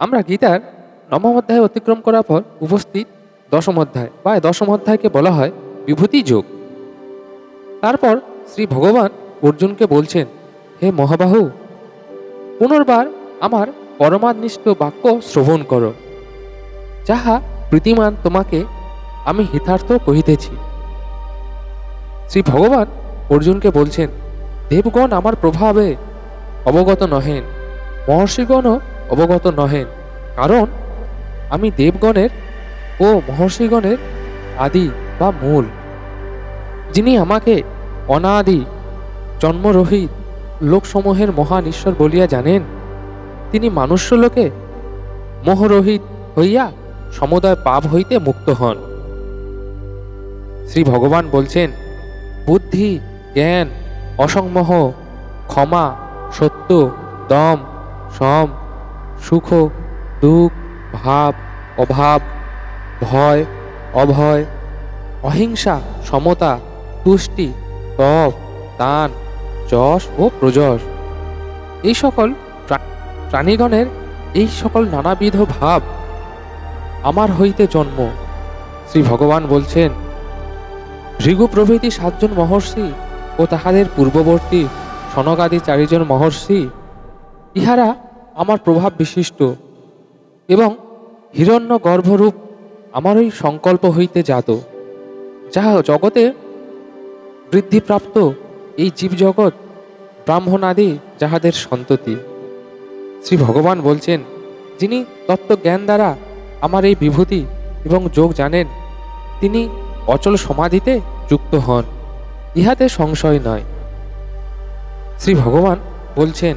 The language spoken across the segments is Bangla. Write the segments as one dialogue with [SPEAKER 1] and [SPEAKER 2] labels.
[SPEAKER 1] আমরা গীতার নবম অধ্যায় অতিক্রম করার পর উপস্থিত দশম অধ্যায় বা দশম অধ্যায়কে বলা হয় বিভূতি যোগ। তারপর শ্রী ভগবান অর্জুনকে বলছেন, হে মহাবাহু, পুনর্বার আমার পরমাদনিষ্ঠ বাক্য শ্রবণ করো, যাহা প্রীতিমান তোমাকে আমি হিতার্থ কহিতেছি। শ্রী ভগবান অর্জুনকে বলছেন, দেবগণ আমার প্রভাবে অবগত নহেন, মহর্ষিগণও অবগত নহেন, কারণ আমি দেবগণের ও মহর্ষিগণের আদি বা মূল, যিনি আমাকে অনাদি জন্মরহিত লোকসমূহের মহান ঈশ্বর বলিয়া জানেন। তিনি মানুষ্যলোকে মোহরহিত হইয়া সমুদয় পাপ হইতে মুক্ত হন। শ্রী ভগবান বলছেন, বুদ্ধি, জ্ঞান, অসংমোহ, ক্ষমা, সত্য, দম, সম সুখ, দুঃখ, ভাব, অভাব, ভয়, অভয়, অহিংসা, সমতা, তুষ্টি, তপ দান যশ ও প্রযশ এই সকল প্রা- প্রাণীগণের এই সকল নানাবিধ ভাব আমার হইতে জন্ম। শ্রী ভগবান বলছেন ভৃগু প্রভৃতি সাতজন মহর্ষি ও তাহাদের পূর্ববর্তী সনকাদি চারিজন মহর্ষি, ইহারা আমার প্রভাব বিশিষ্ট এবং হিরণ্য গর্ভরূপ আমারই সংকল্প হইতে জাত। যাহা জগতে বৃদ্ধিপ্রাপ্ত এই জীবজগৎ ব্রাহ্মণাদি যাহাদের সন্ততি। শ্রী ভগবান বলছেন, যিনি তত্ত্বজ্ঞান দ্বারা আমার এই বিভূতি এবং যোগ জানেন, তিনি অচল সমাধিতে যুক্ত হন। ইহাতে সংশয় নয়। শ্রী ভগবান বলছেন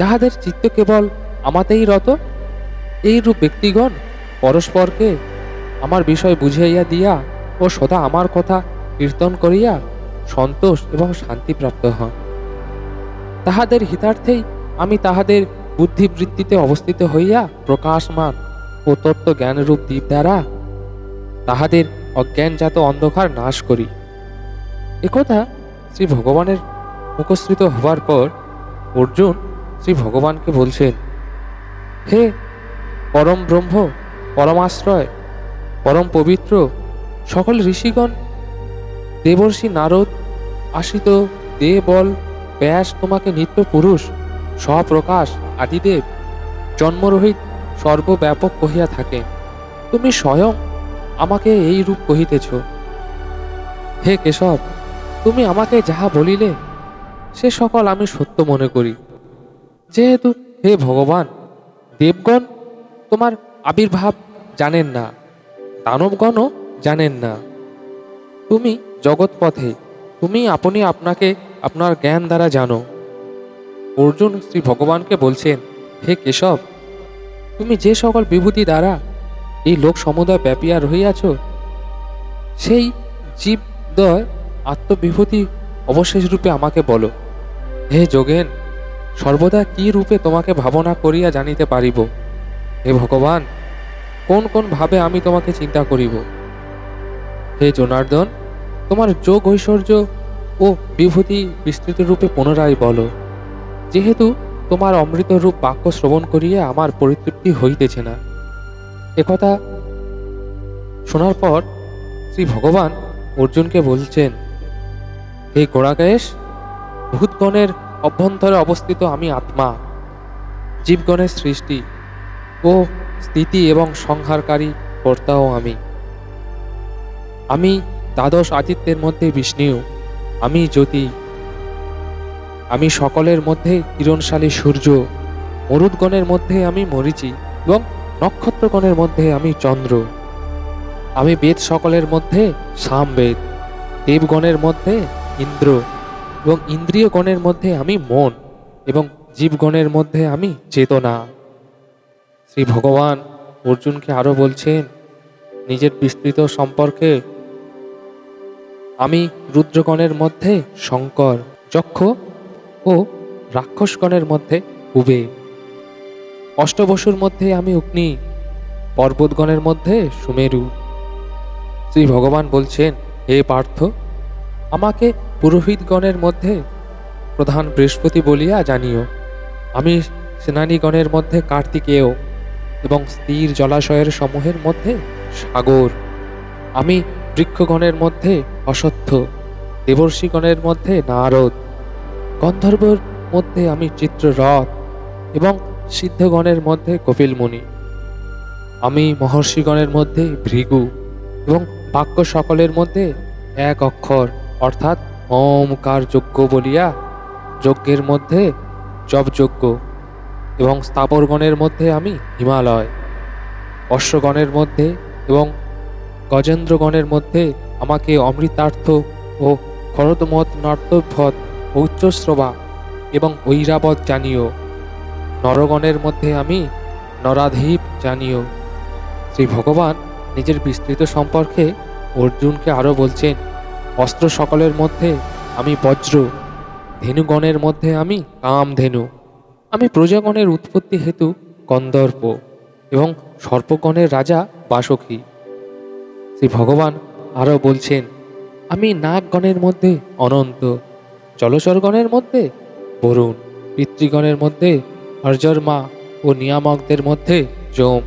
[SPEAKER 1] যাহাদের চিত্ত কেবল আমাতেই রত, এইরূপ ব্যক্তিগণ পরস্পরকে আমার বিষয় বুঝাইয়া দিয়া ও সদা আমার কথা কীর্তন করিয়া সন্তোষ এবং শান্তিপ্রাপ্ত হন। তাহাদের হিতার্থেই আমি তাহাদের বুদ্ধিবৃত্তিতে অবস্থিত হইয়া প্রকাশমান ও তত্ত্ব জ্ঞানরূপ দ্বীপ দ্বারা তাহাদের অজ্ঞানজাত অন্ধকার নাশ করি। একথা শ্রী ভগবানের মুখশ্রিত হবার পর অর্জুন শ্রী ভগবানকে বলছেন, হে পরম ব্রহ্ম, পরমাশ্রয়, পরম পবিত্র, সকল ঋষিগণ, দেবর্ষি নারদ, আশিত দেবল ব্যাস তোমাকে নিত্য পুরুষ, স্বপ্রকাশ আদিদেব, জন্মরহিত সর্বব্যাপক কহিয়া থাকে, তুমি স্বয়ং আমাকে এই রূপ কহিতেছ। হে কেশব, তুমি আমাকে যাহা বলিলে, সে সকল আমি সত্য মনে করি। যেহেতু হে ভগবান, দেবগণ তোমার আবির্ভাব জানেন না, দানবগণও জানেন না। তুমি জগৎপথে, তুমি আপনি আপনাকে আপনার জ্ঞান দ্বারা জানো। অর্জুন শ্রী ভগবানকে বলছেন, হে কেশব, তুমি যে সকল বিভূতি দ্বারা এই লোক সমুদায় ব্যাপিয়া রহিয়াছ, সেই জীবদয় আত্মবিভূতি অবশেষ রূপে আমাকে বলো। হে যোগেন সর্বদা কি রূপে তোমাকে ভাবনা করিয়া জানিতে পারিব? হে ভগবান, কোন কোন ভাবে আমি তোমাকে চিন্তা করিব? হে জনার্দন, তোমার যোগ ঐশ্বর্য ও বিভূতি বিস্তৃত রূপে পুনরায় বলো। যেহেতু তোমার অমৃত রূপ বাক্য শ্রবণ করিয়া আমার পরিতৃপ্তি হইতেছে না। একথা শোনার পর শ্রী ভগবান অর্জুনকে বলছেন, হে গোড়াকেশ ভূতগণের অভ্যন্তরে অবস্থিত আমি আত্মা, জীবগণের সৃষ্টি ও স্থিতি এবং সংহারকারী কর্তাও আমি। আমি দ্বাদশ আদিত্যের মধ্যে বিষ্ণু আমি জ্যোতি। আমি সকলের মধ্যে কিরণশালী সূর্য, মরুদগণের মধ্যে আমি মরিচি এবং নক্ষত্রগণের মধ্যে আমি চন্দ্র। আমি বেদ সকলের মধ্যে সামবেদ, দেবগণের মধ্যে ইন্দ্র। এবং ইন্দ্রিয়গণের মধ্যে আমি মন এবং জীবগণের মধ্যে আমি চেতনা। শ্রী ভগবান অর্জুনকে আরও বলছেন, নিজের বিস্তৃত সম্পর্কে আমি রুদ্রগণের মধ্যে শঙ্কর, যক্ষ ও রাক্ষসগণের মধ্যে কুবে অষ্টবসুর মধ্যে আমি অগ্নি, পর্বতগণের মধ্যে সুমেরু। শ্রী ভগবান বলছেন, হে পার্থ, আমাকে পুরোহিতগণের মধ্যে প্রধান বৃহস্পতি বলিয়া জানিও, আমি সেনানীগণের মধ্যে কার্তিকেয় এবং স্থির জলাশয়ের সমূহের মধ্যে সাগর, আমি বৃক্ষগণের মধ্যে অসত্য দেবর্ষিগণের মধ্যে নারদ, গন্ধর্বর মধ্যে আমি চিত্ররথ এবং সিদ্ধগণের মধ্যে কপিলমুনি, আমি মহর্ষিগণের মধ্যে ভৃগু এবং বাক্য সকলের মধ্যে এক অক্ষর, অর্থাৎ ওমকার যজ্ঞ বলিয়া যজ্ঞের মধ্যে জপযজ্ঞ এবং স্থাবরগণের মধ্যে আমি হিমালয়, অশ্বগণের মধ্যে এবং গজেন্দ্রগণের মধ্যে আমাকে অমৃতার্থ ও খরদমত নর্তভ্যত উচ্চশ্রবা এবং ঐরাবত জানিও। নরগণের মধ্যে আমি নরাধীপ জানিও। শ্রী ভগবান নিজের বিস্তৃত সম্পর্কে অর্জুনকে আরও বলছেন অস্ত্র সকলের মধ্যে আমি বজ্র, ধেনুগণের মধ্যে আমি কামধেনু। আমি প্রজাগণের উৎপত্তি হেতু কন্দর্প এবং সর্পগণের রাজা বাসকি। শ্রী ভগবান আরও বলছেন, আমি নাগগণের মধ্যে অনন্ত, জলচরগণের মধ্যে বরুণ, পিতৃগণের মধ্যে হরজরমা ও নিয়ামকদের মধ্যে যম।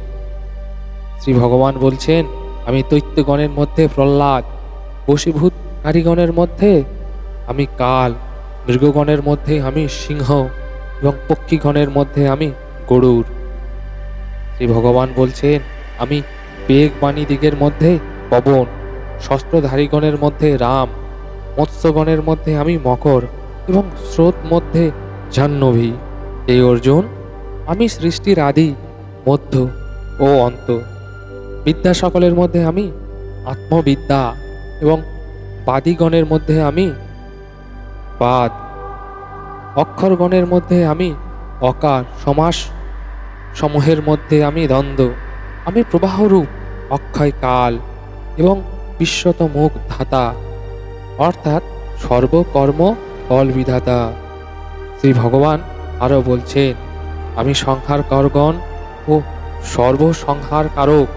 [SPEAKER 1] শ্রী ভগবান বলছেন, আমি দৈত্যগণের মধ্যে প্রহ্লাদ, বশীভূত কারিগণের মধ্যে আমি কাল, মৃগগণের মধ্যে আমি সিংহ এবং পক্ষীগণের মধ্যে আমি গরুর। শ্রী ভগবান বলছেন, আমি বেগবাণী দিগের মধ্যে পবন, শস্ত্রধারীগণের মধ্যে রাম, মৎস্যগণের মধ্যে আমি মকর এবং স্রোত মধ্যে জাহ্নভী এই অর্জুন, আমি সৃষ্টির আদি, মধ্য ও অন্ত। বিদ্যা সকলের মধ্যে আমি আত্মবিদ্যা এবং বাদিগণের মধ্যে আমি, বাদ, অক্ষরগণের মধ্যে আমি, অকার সমাস সমূহের মধ্যে আমি দ্বন্দ্ব। আমি প্রবাহরূপ, অক্ষয় কাল এবং বিশ্বত মুখ ধাতা, অর্থাৎ সর্বকর্ম ফল বিধাতা। শ্রী ভগবান আরও বলছেন, আমি সংহার করগণ ও সর্বসংহার কারক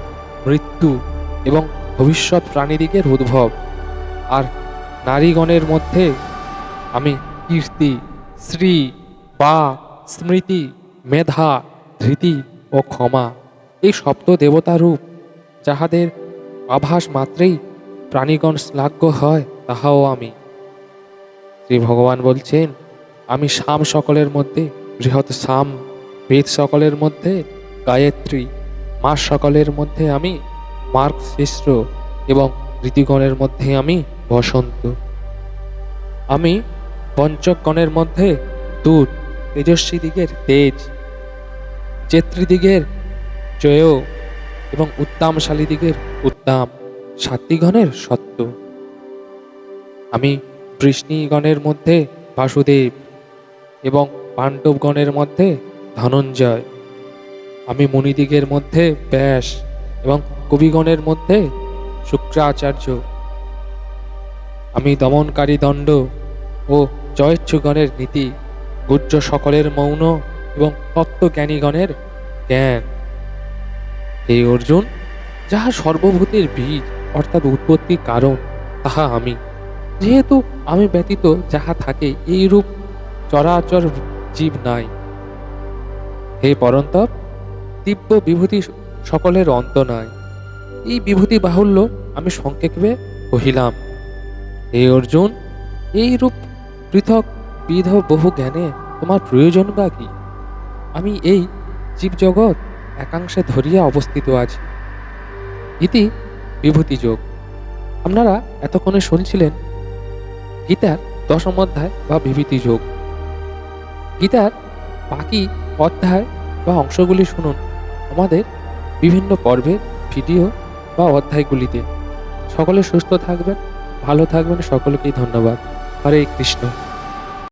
[SPEAKER 1] মৃত্যু এবং ভবিষ্যৎ প্রাণীদিগের উদ্ভব। আর নারীগণের মধ্যে আমি কীর্তি, শ্রী বা স্মৃতি, মেধা, ধৃতি ও ক্ষমা এই শব্দ দেবতা রূপ যাহাদের আভাস মাত্রেই প্রাণীগণ শ্লাঘ্য হয়, তাহাও আমি। শ্রী ভগবান বলছেন, আমি শাম সকলের মধ্যে, বৃহৎ শাম বেদ সকলের মধ্যে, গায়ত্রী, মাস সকলের মধ্যে আমি মার্ক শিশ্র এবং ঋতুগণের মধ্যে আমি বসন্ত। আমি পঞ্চকগণের মধ্যে দূত, তেজস্বী দিগের তেজ চেত্রীদিগের জয় এবং উত্তামশালী দিগের উত্তাম সাত্বিগণের সত্য। আমি বৃষ্ণিগণের মধ্যে বাসুদেব এবং পাণ্ডবগণের মধ্যে ধনঞ্জয়। আমি মুনিদিগের মধ্যে ব্যাস এবং কবিগণের মধ্যে শুক্রাচার্য। আমি দমনকারী দণ্ড ও জয়চ্ছুগণের নীতি গুজ্জ সকলের মৌন এবং তত্ত্বজ্ঞানীগণের জ্ঞান। হে অর্জুন, যাহা সর্বভূতের বীজ, অর্থাৎ উৎপত্তির কারণ, তাহা আমি। যেহেতু আমি ব্যতীত যাহা থাকে এই রূপ চরাচর জীব নাই। হে পরন্তপ দিব্য বিভূতি সকলের অন্ত নাই। এই বিভূতি বাহুল্য আমি সংক্ষেপে কহিলাম। হে অর্জুন এই রূপ পৃথক বিধ বহু জ্ঞানে তোমার প্রয়োজন বা কি? আমি এই জীবজগৎ একাংশে ধরিয়া অবস্থিত আছি। ইতি বিভূতি যোগ আপনারা এতক্ষণে শুনছিলেন গীতার দশম অধ্যায় বা বিভূতি যোগ গীতার বাকি অধ্যায় বা অংশগুলি শুনুন আমাদের বিভিন্ন পর্বের ভিডিও বা অধ্যায়গুলিতে। সকলে সুস্থ থাকবেন। ভালো থাকবেন সকলকেই ধন্যবাদ। হরে কৃষ্ণ।